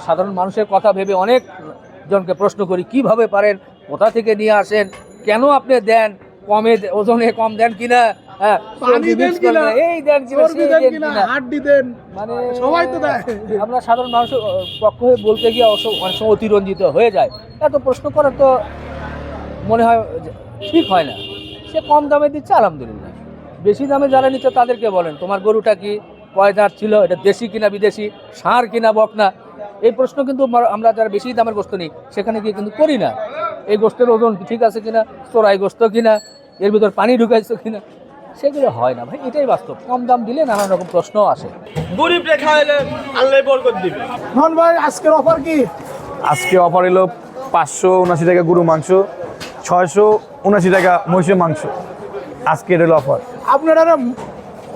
সাধারণ মানুষের কথা ভেবে অনেক জনকে প্রশ্ন করি কীভাবে পারেন? কোথা থেকে নিয়ে আসেন? কেন আপনি দেন? কমে ওজনে কম দেন কিনা। আমরা সাধারণ মানুষের পক্ষ হয়ে বলতে গিয়ে অনেক সময় অতিরঞ্জিত হয়ে যায়। এত প্রশ্ন করা তো মনে হয় ঠিক হয় না। সে কম দামে দিচ্ছে আলহামদুলিল্লাহ। বেশি দামে যারা নিচ্ছে তাদেরকে বলেন তোমার গরুটা কি কয় দাঁত ছিল? এটা দেশি কিনা বিদেশি? সার কিনা বকনা? এই প্রশ্ন কিন্তু আমরা- যারা বেশি দামের গোস্ত নিই সেখানে গিয়ে কিন্তু করি না। এই গোস্তের ওজন ঠিক আছে কিনা চোরাই গোস্ত কিনা এর ভিতর পানি ঢুকাইছো কিনা সেগুলো হয় না ভাই এটাই বাস্তব। কম দাম দিলে নানান রকম প্রশ্ন আসে। গরিব রেখা হলে আল্লাহ বরকত দিবে। নন ভাই আজকের অফার কি? আজকে অফার এলো পাঁচশো উনাশি টাকা গরু মাংস ছয়শো উনাশি টাকা মহিষের মাংস। আজকে এটা হলো অফার। আপনারা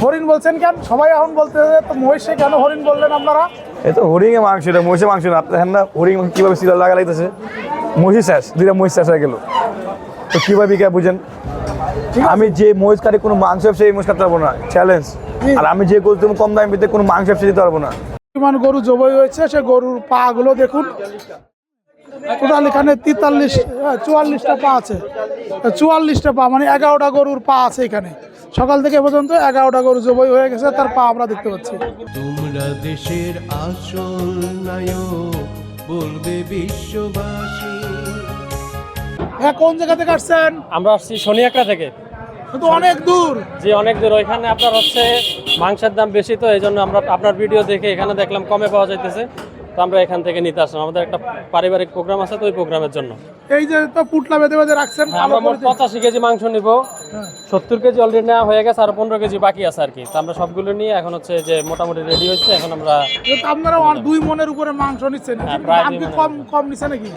হরিণ বলছেন কেন? সবাই এখন বলতে তো মহিষে কেন হরিণ বললেন আপনারা? তো হরিঙে মাংস এটা মহিষের মাংস না। আপনার না হরিং কীভাবে সিরিয়াল লাগা লাগতেছে? মহিষ শেষ দুইটা মহিষ শেষ হয়ে গেল। তো কীভাবে বিকা বুঝেন? আমি যে মহিষ কাটে কোনো মাংস ব্যবসা এই মহিষ কাটতে পারব না। চ্যালেঞ্জ আর আমি যে গরু তুমি কম দামে পেতে কোনো মাংস ব্যবসা দিতে পারব না। পরিমাণ গরু জবই হয়েছে সে গরুর পা গুলো দেখুন। টোটাল এখানে তেতাল্লিশ চুয়াল্লিশটা পা আছে। চুয়াল্লিশটা পা মানে এগারোটা গরুর পা আছে এখানে। সকাল থেকে পর্যন্ত এগারোটা গরু জবই হয়ে গেছে তার পা আমরা দেখতে পাচ্ছি। তোমরা দেশের আসল নায়ক বলবে বিশ্ববাসী। হ্যাঁ কোন জায়গা থেকে আসছেন? আমরা আসছি শনিয়াকড়া থেকে। কিন্তু অনেক দূর। যে অনেক দূর। ওইখানে আপনার হচ্ছে মাংসের দাম বেশি তো এই জন্য আমরা আপনার ভিডিও দেখে এখানে দেখলাম কমে পাওয়া যাইতেছে। তো আমরা এখান থেকে নিতে আসলাম। আমাদের একটা পারিবারিক প্রোগ্রাম আছে তো ওই প্রোগ্রামের জন্য। এই যে তো পুটলা বেঁধে বেঁধে রাখছেন হ্যাঁ, আমরা মোট পঁচাশি কেজি মাংস নিব। হ্যাঁ। সত্তর কেজি অলরেডি নেওয়া হয়ে গেছে আর পনেরো কেজি বাকি আছে আর কি। তো আমরা সবগুলো নিয়ে এখন হচ্ছে যে মোটামুটি রেডি হচ্ছে এখন আমরা আপনারা আর দুই মনের উপরে মাংস নিচ্ছেন হ্যাঁ, কম কম নিচ্ছে নাকি?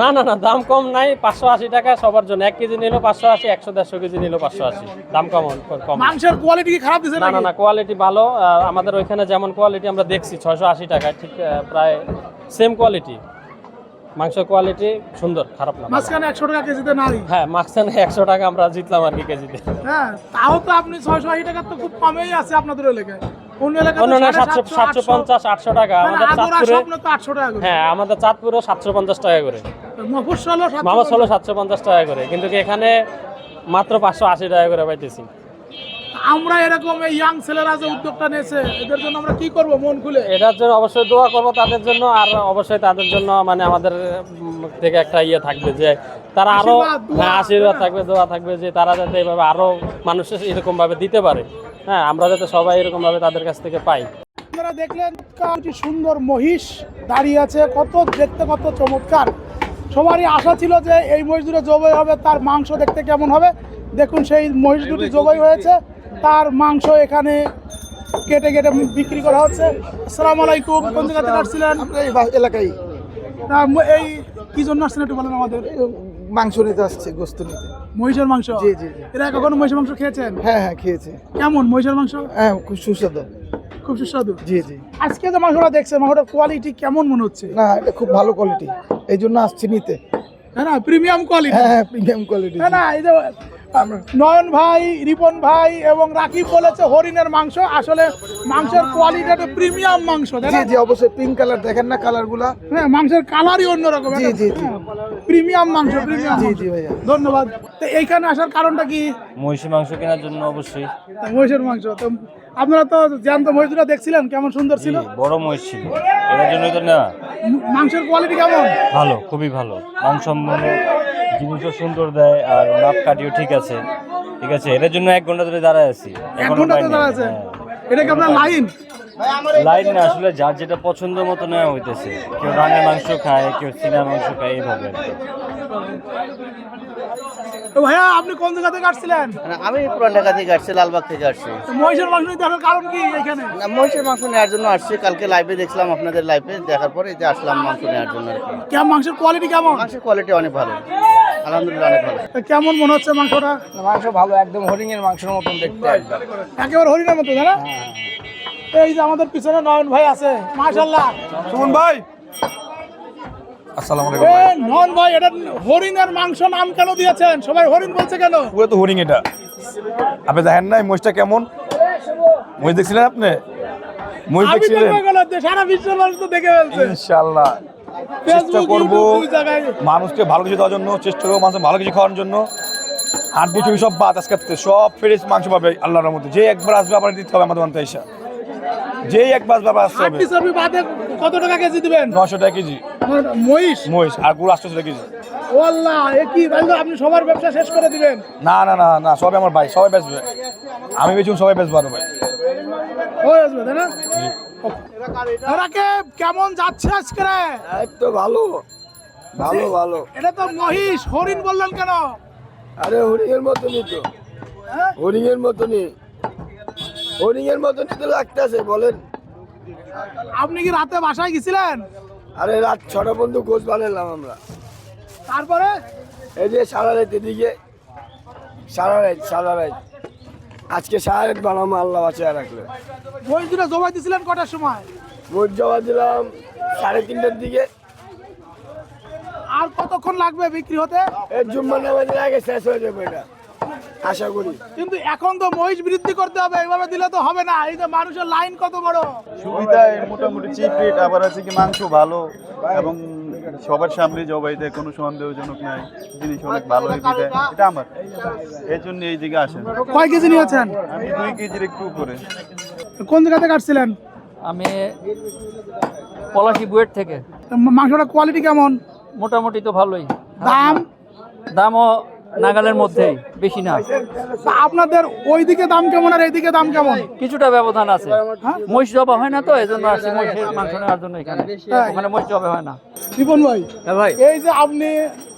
না না না দাম কম নাই পাঁচশো আশি টাকা সবার জন্য। এক কেজি নিল পাঁচশো আশি একশো দেড়শো কেজি নিল পাঁচশো আশি। দাম কম কম মাংসের কোয়ালিটি কি খারাপ না না না কোয়ালিটি ভালো। আমাদের ওইখানে যেমন কোয়ালিটি আমরা দেখছি ছয়শো আশি টাকায় ঠিক প্রায় সেম কোয়ালিটি মাংস কোয়ালিটি সুন্দর খারাপ না মাঝখানে একশো টাকা কেজিতে নারী হ্যাঁ মাঝখানে একশো টাকা আমরা জিতলাম আর কি কেজিতে। হ্যাঁ তাও তো আপনি ছয়শো আশি টাকা তো খুব কমেই আছে আপনাদের এলাকায়। অন্য এলাকায় তো অন্য না সাড়ে সাতশো সাতশো, সাতশো পঞ্চাশ আটশো টাকা। মানে আমাদের চাঁদপুরে স্বপ্ন তো আটশো টাকা করে। হ্যাঁ আমাদের চাঁদপুরও সাতশো পঞ্চাশ টাকা করে। মফস্বল হলো সাতশো মামা ষোলো সাতশো পঞ্চাশ টাকা করে। কিন্তু এখানে মাত্র পাঁচশো আশি টাকা করে পাইতেছি। আমরা এরকম এই ইয়াং ছেলেরা যে উদ্যোগটা নিয়েছে এদের জন্য আমরা কি করব মন খুলে? এটার জন্য অবশ্যই দোয়া করব তাদের জন্য আর অবশ্যই তাদের জন্য মানে আমাদের থেকে একটা ইয়ে থাকবে যে তারা আরও আশীর্বাদ হ্যাঁ। থাকবে দোয়া থাকবে যে তারা যাতে এইভাবে আরও মানুষের এরকম ভাবে দিতে পারে। হ্যাঁ আমরা যাতে সবাই এরকম ভাবে তাদের কাছ থেকে পাই। আপনারা দেখলেন কি সুন্দর মহিষ দাঁড়িয়ে আছে কত দেখতে কত চমৎকার। সবারই আশা ছিল যে এই মহিষ দুটো জবাই হবে তার মাংস দেখতে কেমন হবে। দেখুন সেই মহিষ দুটি জবাই হয়েছে তার মাংস এখানে কেটে কেটে বিক্রি করা হচ্ছে। আসসালামু আলাইকুম কোন জায়গা থেকে আসছিলেন এই এলাকায়। এই কি জন্য আসছেন একটু বলেন আমাদের। মাংস নিতে আসছে গোস্ত নিতে। মহিষের মাংস? জি, জি, জি। এরা কখনো মহিষের মাংস খেয়েছেন? হ্যাঁ হ্যাঁ খেয়েছে। কেমন মহিষের মাংস? হ্যাঁ খুব সুস্বাদু। খুব সুস্বাদু? জি জি। আজকে যে মাংসটা দেখছে মাংসটার কোয়ালিটি কেমন মনে হচ্ছে? না এটা খুব ভালো কোয়ালিটি এই জন্য আসছি নিতে। হ্যাঁ না প্রিমিয়াম কোয়ালিটি হ্যাঁ হ্যাঁ প্রিমিয়াম কোয়ালিটি না না এই যে নয়ন ভাই রিপন ভাই এবং রাকিব বলেছে হরিণের মাংস। আসলে মাংসের কোয়ালিটি প্রিমিয়াম মাংস তাই জি জি অবশ্যই পিঙ্ক কালার দেখেন না কালারগুলা। হ্যাঁ মাংসের কালারই অন্যরকম জি, জি, জি। প্রিমিয়াম মাংস প্রিমিয়াম জি জি ভাইয়া। ধন্যবাদ। তো এইখানে আসার কারণটা কি? মহিষী মাংস কেনার জন্য অবশ্যই। মহিষের মাংস তো আপনারা তো জ্যান্ত মহিষটা দেখছিলেন কেমন সুন্দর ছিল? বড় মহিষ ছিল। এটার জন্যই তো না মাংসের কোয়ালিটি কেমন? ভালো খুবই ভালো। মানসম্পন্ন জিনিসও সুন্দর দেয় আর মাপ কাটিও ঠিক আছে। ঠিক আছে এটার জন্য এক ঘণ্টা ধরে দাঁড়ায় আছি। এক এখনও ঘণ্টা তো পাইনি। দাঁড়া আছে? হ্যাঁ। এটা কি আপনার লাইন? লাইন না আসলে যার যেটা পছন্দ মতো নেওয়া হইতেছে। কেউ রানের মাংস খায় কেউ চিনা মাংস খায় এইভাবে তো ভাইয়া আপনি কোন জায়গা থেকে আসছিলেন? আমি পুরান ঢাকা থেকে আসছি লালবাগ থেকে আসছি। মহিষের মাংস আসার কারণ কি এখানে? না, মহিষের মাংস নেওয়ার জন্য আসছি। কালকে লাইভে দেখলাম আপনাদের লাইভে দেখার পরে যে আসলাম মাংস নেওয়ার জন্য কেমন মাংসের কোয়ালিটি কেমন? মাংসের কোয়ালিটি অনেক ভালো। আলহামদুলিল্লাহ অনেক ভালো। কেমন মনে হচ্ছে মাংসটা? মাংস ভালো একদম মাংসের মতন দেখতে একেবারে হরিণের মতো তাই না? এই যে আমাদের পিছনে নয়ন ভাই আছে সুমন ভাই। আসসালামু আলাইকুম এ নয়ন ভাই এটা হরিণের মাংস নাম কেন দিয়েছেন? সবাই হরিণ বলছে কেন? পুরো তো হরিং এটা। আপনি দেখেন না এই মহিষটা কেমন? মহিষ দেখছিলেন আপনি? মহিষ দেখছিলেন? সারা বিশ্বের মানুষ তো দেখে ফেলছে। ইনশাল্লাহ চেষ্টা করব। মানুষকে ভালো কিছু দেওয়ার জন্য চেষ্টা করব মানুষকে ভালো কিছু খাওয়ার জন্য। হাট বিচুরি সব বাদ আজকে সব ফ্রেশ মাংস পাবে আল্লাহর মধ্যে যে একবার আসবে আবার দিতে হবে আমাদের মানতে এসা যেই একবার আবার আসতে হবে। কত টাকা কেজি দিবেন? নশো টাকা কেজি। মহিষ? মহিষ আর গুড় আটশো টাকা কেজি। ও এ কি? আপনি সবার ব্যবসা শেষ করে দিবেন। না না না না সবাই আমার ভাই সবাই বেচবে। আমি বেচুন সবাই বেচবো আরও ভাই। আসবে তাই না? ওরাকে কেমন যাচ্ছে আজকে তো ভালো। ভালো ভালো। এটা তো মহিষ হরিণ বললেন কেন? আরে হরিণের মতনই তো। হ্যাঁ? হরিণের মতনই। হরিণের মতনই তো লাগতেছে বলেন। আপনি কি রাতে বাসায় গেছিলেন? আরে রাত ছটা পর্যন্ত কোচ বানালাম আমরা। তারপরে? এই যে সারা রাত এদিকে। সারা রাত সারা রাত। আজকে রাত বানাবো আল্লাহ বাঁচিয়ে রাখলে। মহিষ দুটো জবাই দিছিলেন কটার সময়? ভোট জমা দিলাম সাড়ে তিনটার দিকে। আর কতক্ষণ লাগবে বিক্রি হতে? এর জুম্মা নামাজের আগে শেষ হয়ে যাবে এটা আশা করি। কিন্তু এখন তো মহিষ বৃদ্ধি করতে হবে এইভাবে দিলে তো হবে না এই যে মানুষের লাইন কত বড়। সুবিধা মোটামুটি চিপ রেট আবার আছে কি মাংস ভালো এবং সবার সামনে জবাই দেয় কোনো সন্দেহজনক নাই জিনিস অনেক ভালো দিতে এটা আমার। এই জন্য এই দিকে আসেন। কয় কেজি নিয়েছেন আমি দুই কেজির একটু উপরে। কোন জায়গাতে কাটছিলেন? আমি পলাশি বুয়েট থেকে। মাংসটা মাংসটার কোয়ালিটি কেমন? মোটামুটি তো ভালোই। দাম? দামও নাগালের মধ্যেই বেশি না। তা আপনাদের ওইদিকে দাম কেমন আর এইদিকে দাম কেমন? কিছুটা ব্যবধান আছে। মহিষ জবা হয় না তো? এই জন্য আসছি মহিষের মাংস নেওয়ার জন্য এখানে। ওখানে মহিষ জবা হয় না। রিপন ভাই হ্যাঁ ভাই। এই যে আপনি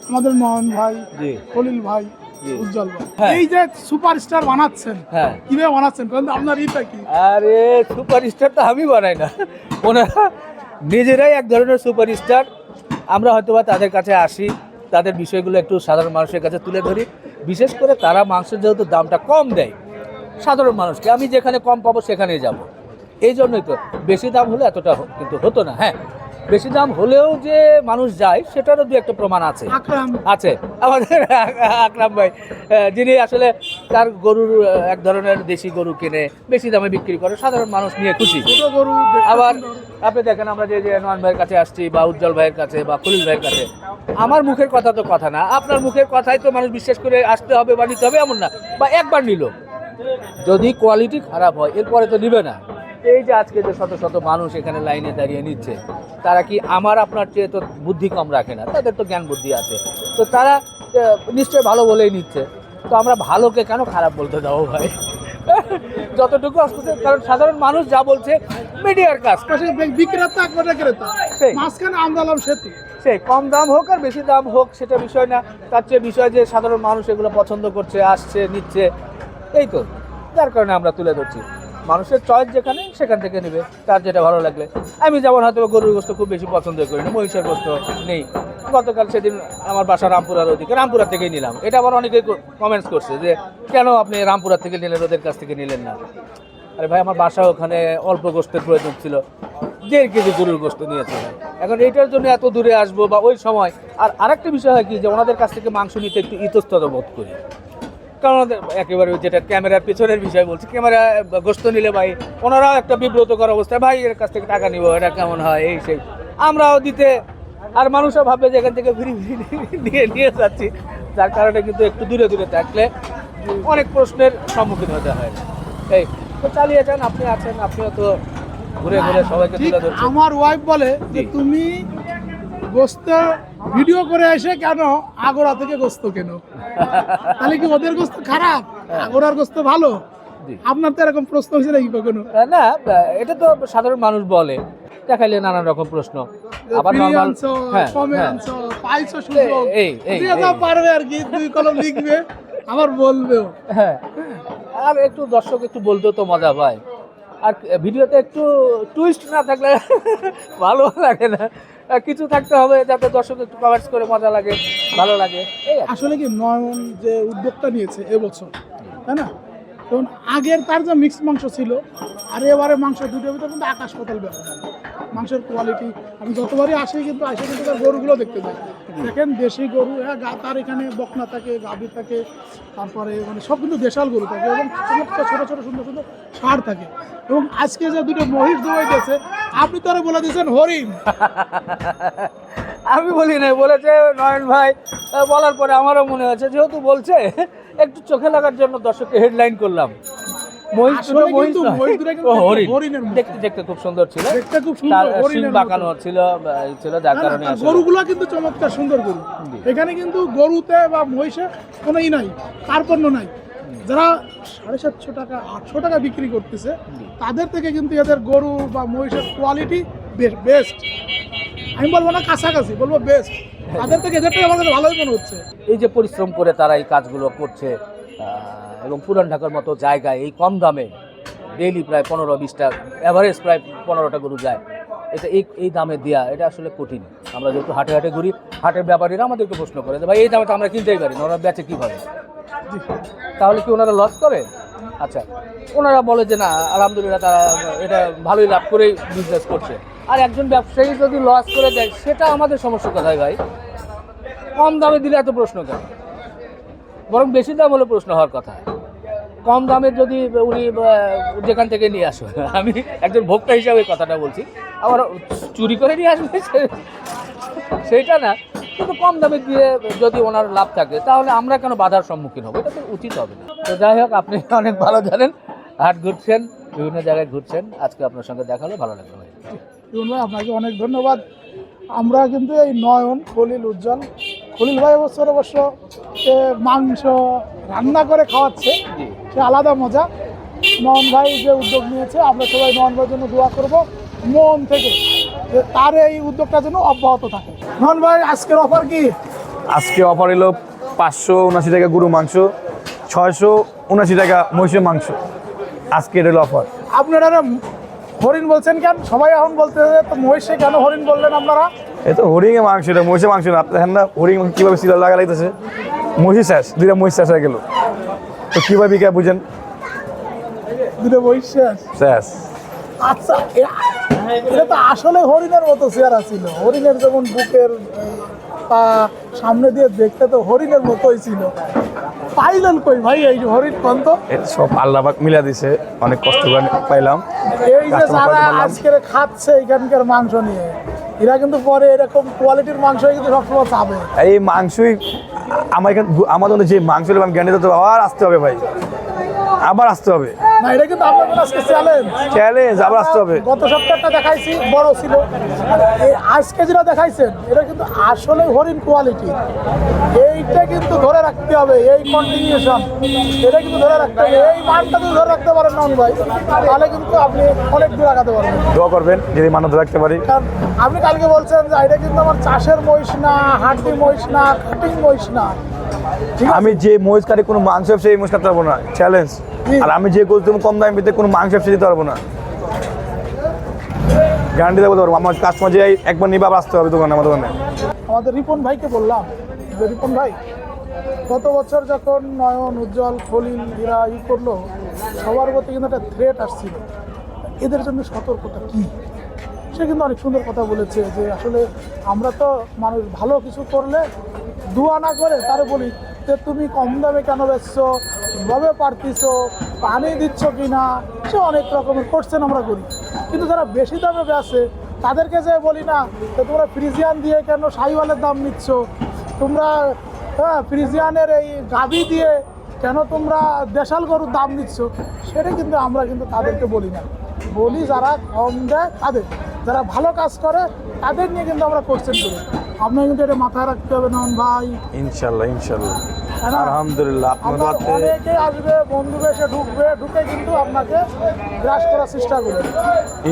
আমাদের মোহন ভাই জি। খলিল ভাই উজ্জ্বল ভাই হ্যাঁ। এই যে সুপারস্টার বানাচ্ছেন হ্যাঁ। কীভাবে বানাচ্ছেন? আপনার ইটা কি? আরে সুপারস্টার তো আমি বানাই না। ওনারা নিজেরাই এক ধরনের সুপারস্টার। আমরা হয়তোবা তাদের কাছে আসি। তাদের বিষয়গুলো একটু সাধারণ মানুষের কাছে তুলে ধরি। বিশেষ করে তারা মাংসের যেহেতু দামটা কম দেয়, সাধারণ মানুষকে, আমি যেখানে কম পাবো সেখানেই যাব। এই জন্যই তো বেশি দাম হলে এতটা কিন্তু হতো না হ্যাঁ। বেশি দাম হলেও যে মানুষ যায় সেটারও দু একটা প্রমাণ আছে। আকরাম। আছে। আমাদের আকরাম ভাই যিনি আসলে তার গরুর এক ধরনের দেশি গরু কিনে বেশি দামে বিক্রি করে সাধারণ মানুষ নিয়ে খুশি। আবার আপনি দেখেন আমরা যে যে নোয়ান ভাইয়ের কাছে আসছি বা উজ্জ্বল ভাইয়ের কাছে বা খলিল ভাইয়ের কাছে আমার মুখের কথা তো কথা না আপনার মুখের কথাই তো মানুষ বিশ্বাস করে আসতে হবে বা নিতে হবে এমন না। বা একবার নিল। যদি কোয়ালিটি খারাপ হয় এরপরে তো নিবে না। এই যে আজকে যে শত শত মানুষ এখানে লাইনে দাঁড়িয়ে নিচ্ছে তারা কি আমার আপনার চেয়ে তো বুদ্ধি কম রাখে না? তাদের তো জ্ঞান বুদ্ধি আছে। তো তারা নিশ্চয়ই ভালো বলেই নিচ্ছে। তো আমরা ভালোকে কেন খারাপ বলতে যাব ভাই? যতটুকু আসতেছে কারণ সাধারণ মানুষ যা বলছে মিডিয়ার কাজ। বিক্রেতা ক্রেতা। মাঝখানে আমদালাম সেতু। সে কম দাম হোক আর বেশি দাম হোক সেটা বিষয় না। তার চেয়ে বিষয় যে সাধারণ মানুষ এগুলো পছন্দ করছে আসছে নিচ্ছে এই তো। যার কারণে আমরা তুলে ধরছি। মানুষের চয়েস যেখানে, সেখান থেকে নেবে, তার যেটা ভালো লাগলে। আমি যেমন হয়তো গরুর গোস্ত খুব বেশি পছন্দ করি না, মহিষের গোস্ত নেই। গতকাল সেদিন আমার বাসা রামপুরার ওদিকে রামপুরা থেকেই নিলাম। এটা আবার অনেকে কমেন্টস করছে যে, কেন আপনি রামপুরা থেকে নিলেন, ওদের কাছ থেকে নিলেন না? আরে ভাই, আমার বাসা ওখানে অল্প গোস্তের প্রয়োজন ছিল। দেড় কেজি গরুর গোস্ত নিয়েছে। ভাই। এখন এইটার জন্য এত দূরে আসব বা ওই সময় আর আরেকটা বিষয় হয় কি যে, ওনাদের কাছ থেকে মাংস নিতে একটু ইতস্তত বোধ করি। কারণ একেবারে যেটা ক্যামেরার পেছনের বিষয় বলছি ক্যামেরা গোস্ত নিলে ভাই ওনারাও একটা বিব্রতকর অবস্থায় ভাই এর কাছ থেকে টাকা নিব এটা কেমন হয়? এই সেই। আমরাও দিতে আর মানুষও ভাববে যে এখান থেকে ফিরি ফিরি নিয়ে নিয়ে যাচ্ছি। যার কারণে কিন্তু একটু দূরে দূরে থাকলে অনেক প্রশ্নের সম্মুখীন হতে হয়। এই তো চালিয়ে যান আপনি আছেন আপনিও তো ঘুরে ঘুরে সবাইকে ঠিক তুলে ধরছেন। আমার ওয়াইফ বলে যে তুমি গোস্ত ভিডিও করে এসে কেন আগোড়া থেকে গোস্ত কেন? তাহলে কি ওদের গোস্ত খারাপ? আগোড়ার গোস্ত ভালো? আপনার তো এরকম প্রশ্ন হয়েছে নাকি কখনো? না এটা তো সাধারণ মানুষ বলে। দেখাইলে নানান রকম প্রশ্ন। আবার আনছো, হ্যাঁ হ্যাঁ। পাইছো সুযোগ। এই। পারবে আর কি দুই কলম লিখবে আবার বলবেও হ্যাঁ। আর একটু দর্শক একটু বলতেও তো মজা পায়। আর ভিডিওতে একটু টুইস্ট না থাকলে ভালো লাগে না। কিছু থাকতে হবে যাতে দর্শক একটু কভার্স করে মজা লাগে, ভালো লাগে। আসলে কি নয়ন যে উদ্যোগটা নিয়েছে এবছর, তাই না? যেমন আগের তার যে মিক্স মাংস ছিল, আর এবারে মাংস দুটোর ভিতরে কিন্তু আকাশ পাতাল ব্যবধান মাংসের কোয়ালিটি আমি যতবারই আসি কিন্তু আসে কিন্তু গরুগুলো দেখতে যাই। দেখেন, দেশি গরু হ্যাঁ গা, তার এখানে বকনা থাকে, গাভী থাকে, তারপরে মানে সব কিন্তু দেশাল গরু থাকে এবং ছোটো ছোটো সুন্দর সুন্দর সার থাকে। এবং আজকে যে দুটো মহিষ দৌড়াইতেছে, আপনি তো বলে দিয়েছেন হরিণ। আমি বলি নাই, বলেছে নয়ন ভাই, বলার পরে আমারও মনে হয়েছে যেহেতু বলছে একটু চোখে লাগার জন্য দর্শককে হেডলাইন করলাম। দেখতে দেখতে খুব সুন্দর ছিল। বাঁকানো ছিল ছিল যার কারণে গরুগুলো কিন্তু চমৎকার সুন্দর গরু। এখানে কিন্তু গরুতে বা মহিষে কোনো ই নাই কার্পণ্য নাই। যারা সাড়ে সাতশো টাকা আটশো টাকা বিক্রি করতেছে তাদের থেকে কিন্তু এদের গরু বা মহিষের কোয়ালিটি বেস্ট আমি বলব না কাছাকাছি বলব বেস্ট তাদের থেকে এদেরটাই আমার কাছে ভালোই মনে হচ্ছে। এই যে পরিশ্রম করে তারা এই কাজগুলো করছে এবং পুরান ঢাকার মতো জায়গায় এই কম দামে ডেইলি প্রায় পনেরো বিশটা অ্যাভারেজ প্রায় পনেরোটা গরু যায়। এটা এই এই দামে দেওয়া এটা আসলে কঠিন। আমরা যেহেতু হাটে হাটে ঘুরি হাটের ব্যাপারীরা আমাদেরকে প্রশ্ন করে যে ভাই এই দামে তো আমরা কিনতেই পারি না। ওরা বেচে কীভাবে? তাহলে কি ওনারা লস করে? আচ্ছা ওনারা বলে যে না, আলহামদুলিল্লাহ তারা এটা ভালোই লাভ করেই বিজনেস করছে। আর একজন ব্যবসায়ী যদি লস করে দেয়, সেটা আমাদের সমস্যা কোথায় ভাই। কম দামে দিলে এত প্রশ্ন কেন? বরং বেশি দাম হলে প্রশ্ন হওয়ার কথা। কম দামে যদি উনি যেখান থেকে নিয়ে আসবে আমি একজন ভোক্তা হিসাবে কথাটা বলছি, আবার চুরি করে নিয়ে আসবে সেইটা না। কিন্তু কম দামে দিয়ে যদি ওনার লাভ থাকে তাহলে আমরা কেন বাধার সম্মুখীন হব? এটা তো উচিত হবে না। তো যাই হোক আপনি অনেক ভালো জানেন হাট ঘুরছেন বিভিন্ন জায়গায় ঘুরছেন। আজকে আপনার সঙ্গে দেখা হলো ভালো লাগল ভাই আপনাকে অনেক ধন্যবাদ। আমরা কিন্তু এই নয়ন খলিল উজ্জ্বল খলিল ভাই অবশ্য অবশ্য মাংস রান্না করে খাওয়াচ্ছে। সে আলাদা মজা। নয়ন ভাই যে উদ্যোগ নিয়েছে আমরা সবাই নয়ন ভাইয়ের জন্য দোয়া করব। মন থেকে। তার এই উদ্যোগটা যেন অব্যাহত থাকে। নয়ন ভাই আজকের অফার কি? আজকে অফার এলো পাঁচশো উনাশি টাকা গরু মাংস ছয়শো উনাশি টাকা মহিষের মাংস। আজকে এটা হলো অফার আপনারা হরিণ বলছেন কেন? সবাই এখন বলতে তো মহিষে কেন হরিণ বললেন আপনারা? এই তো হরিণে মাংস এটা মহিষের মাংস না। আপনার না হরিং কীভাবে সিরিয়াল লাগা লাগতেছে মহিষ শেষ দুইটা মহিষ শেষ হয়ে গেল। তো কীভাবে বিকা বুঝেন? দুটো মহিষ শেষ। শেষ। আচ্ছা এ- এটা তো আসলে হরিণের মতো চেহারা ছিল। হরিণের যেমন বুকের পা সামনে দিয়ে দেখতে তো হরিণের মতোই ছিল। পাইলেন কই ভাই এই হরিণ সব আল্লাহবাক মিলা দিছে অনেক কষ্ট করে পাইলাম। এই যে যারা। আজকের খাচ্ছে এখানকার মাংস নিয়ে এরা কিন্তু পরে এরকম কোয়ালিটির মাংস কিন্তু সবসময় চাবে এই মাংসই আমার এখানে আমাদের যে মাংস আমি গ্যান্ডি দিতে আবার আসতে হবে ভাই। আবার আসতে হবে। না এটা কিন্তু আপনার আজকে চ্যালেঞ্জ চ্যালেঞ্জ আবার আসতে হবে। গত সপ্তাহটা দেখাইছি বড় ছিল। এই আজকে যেটা দেখাইছেন এটা কিন্তু আসলে হরিণ কোয়ালিটি এইটা কিন্তু ধরে রাখতে হবে এই কন্টিনিউশন এটা কিন্তু ধরে রাখতে হবে এই মানটা যদি ধরে রাখতে পারেন নন ভাই তাহলে কিন্তু আপনি অনেক দূর আগাতে পারবেন। দোয়া করবেন যদি মানত রাখতে পারি। কারণ আপনি কালকে বলছেন যে এটা কিন্তু আমার চাষের মহিষ না হাড্ডি মহিষ না কাটিং মহিষ না। আমি যে মহিষ কাটে কোনো মাংস ব্যবসা এই মহিষ কাটতে পারব না। চ্যালেঞ্জ আর আমি যে গোছ দেবো কম দামে পেতে কোনো মাংস ব্যবসা দিতে পারব না। গ্যারান্টি দেবো পারব আমার কাস্টমার যে একবার নিবে আবার আসতে হবে দোকানে আমার দোকানে। আমাদের রিপন ভাইকে বললাম। যে রিপন ভাই গত বছর যখন নয়ন উজ্জ্বল খলিল এরা ই করল সবার প্রতি কিন্তু একটা থ্রেট আসছিল। এদের জন্য সতর্কতা কী? সে কিন্তু অনেক সুন্দর কথা বলেছে যে আসলে আমরা তো মানুষ ভালো কিছু করলে দোয়া না করে তারে বলি যে তুমি কম দামে কেন বেচছো? ভাবে পারতিছো? পানি দিচ্ছ কি না সে অনেক রকমের কোশ্চেন আমরা করি। কিন্তু যারা বেশি দামে বেচে, তাদেরকে যে বলি না, যে তোমরা ফ্রিজিয়ান দিয়ে কেন সাইওয়ালের দাম নিচ্ছ? তোমরা হ্যাঁ ফ্রিজিয়ানের এই গাভি দিয়ে কেন তোমরা দেশাল গরুর দাম নিচ্ছ? সেটা কিন্তু আমরা কিন্তু তাদেরকে বলি না। বলি যারা কম দেয়, তাদের। যারা ভালো কাজ করে, তাদের নিয়ে কিন্তু আমরা কোশ্চেন করি। আপনার কিন্তু এটা মাথায় রাখতে হবে নন ভাই। ইনশাল্লাহ ইনশাল্লাহ? আলহামদুলিল্লাহ আপনার অনেকে আসবে বন্ধু এসে ঢুকবে ঢুকে কিন্তু আপনাকে গ্রাস করার চেষ্টা করবে।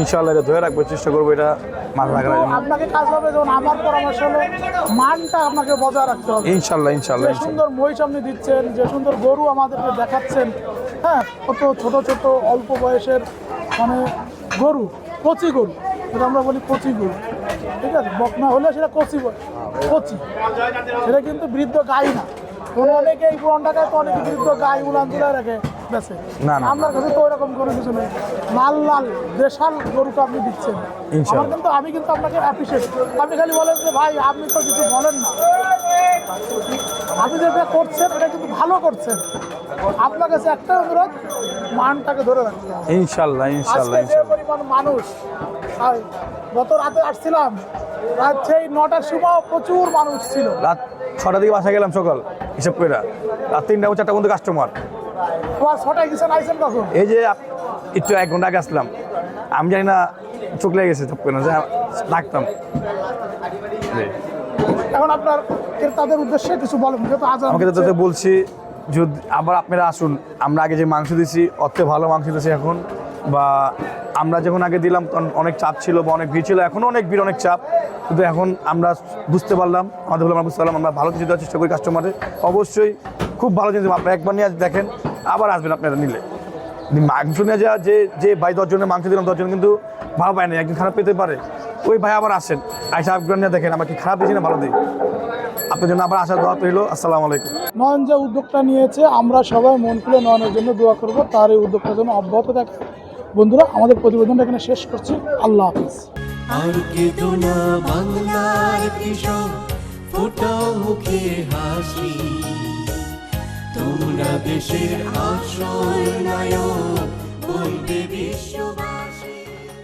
ইনশাল্লাহ এটা ধরে রাখব চেষ্টা করব এটা মাথা রাখার জন্য। আপনাকে কাজ হবে যেমন আমার পরামর্শ হলো মানটা আপনাকে বজায় রাখতে হবে। ইনশাল্লাহ ইনশাল্লাহ যে সুন্দর মহিষ আপনি দিচ্ছেন যে সুন্দর গরু আমাদেরকে দেখাচ্ছেন হ্যাঁ কত ছোট ছোট অল্প বয়সের মানে গরু কচি গরু যেটা আমরা বলি কচি গরু। ঠিক আছে বকনা হলে সেটা কচি বলে কচি। সেটা কিন্তু বৃদ্ধ গাই না। কোনো অনেকে এই পুরান ঢাকায় তো অনেকে বৃদ্ধ গাই উলান তুলে রাখে বেছে আপনার কাছে তো ওরকম কোনো কিছু নেই। লাল লাল দেশাল গরুটা আপনি দিচ্ছেন। আমার কিন্তু আমি কিন্তু আপনাকে অ্যাপ্রিসিয়েট আপনি খালি বলেন যে ভাই আপনি তো কিছু বলেন না। আপনি যেটা করছেন এটা কিন্তু ভালো করছেন। আপনার কাছে একটা অনুরোধ মানটাকে ধরে রাখতে ইনশাল্লাহ ইনশাল্লাহ। পরিমাণ মানুষ আর গত রাতে আসছিলাম। রাত সেই নটার সময় প্রচুর মানুষ ছিল। রাত ছটা দিকে বাসা গেলাম সকাল হিসাব করে রাত তিনটা চারটা পর্যন্ত কাস্টমার তোমার ছটায় গেছেন আইসেন কখন? এই যে একটু এক ঘণ্টা আগে আসলাম। আমি জানি না চোখ লেগে গেছে চোখ করে না যে ডাকতাম। এখন আপনার তাদের উদ্দেশ্যে কিছু বলেন যেহেতু আজ আমাকে তো তাদের বলছি যদি আবার আপনারা আসুন আমরা আগে যে মাংস দিছি অত ভালো মাংস দিচ্ছি এখন বা আমরা যখন আগে দিলাম, তখন অনেক চাপ ছিল বা অনেক ভিড় ছিল এখনও অনেক ভিড়, অনেক চাপ। কিন্তু এখন আমরা বুঝতে পারলাম, আমাদের হলো আমরা বুঝতে পারলাম, আমরা ভালো কিছু দেওয়ার চেষ্টা করি কাস্টমারের অবশ্যই খুব ভালো জিনিস আপনারা একবার নিয়ে দেখেন, আবার আসবেন আপনারা নিলে। মাংস নিয়ে যা, যে যে ভাই দশজনের মাংস দিলাম দশজন কিন্তু ভালো পায় না একদিন খারাপ পেতে পারে। ওই ভাই আবার আসেন। আইসা একবার নিয়ে দেখেন, আমার কি খারাপ দিয়েছি না ভালো দিই আপনার জন্য আবার আসার দোয়া রইল। আসসালামু আলাইকুম। নয়ন যে উদ্যোগটা নিয়েছে, আমরা সবাই মন খুলে নয়নের জন্য দোয়া করব, তার এই উদ্যোগটার জন্য অব্যাহত থাকে। বন্ধুরা, আমাদের প্রতিবেদনটা এখানে শেষ করছি। আল্লাহ হাফিজ। আর কে দোনা বাংলার কিশোর ফোটাও মুখে হাসি। তোমরা দেশের আসল নায়ক, বলবে বিশ্ববাস।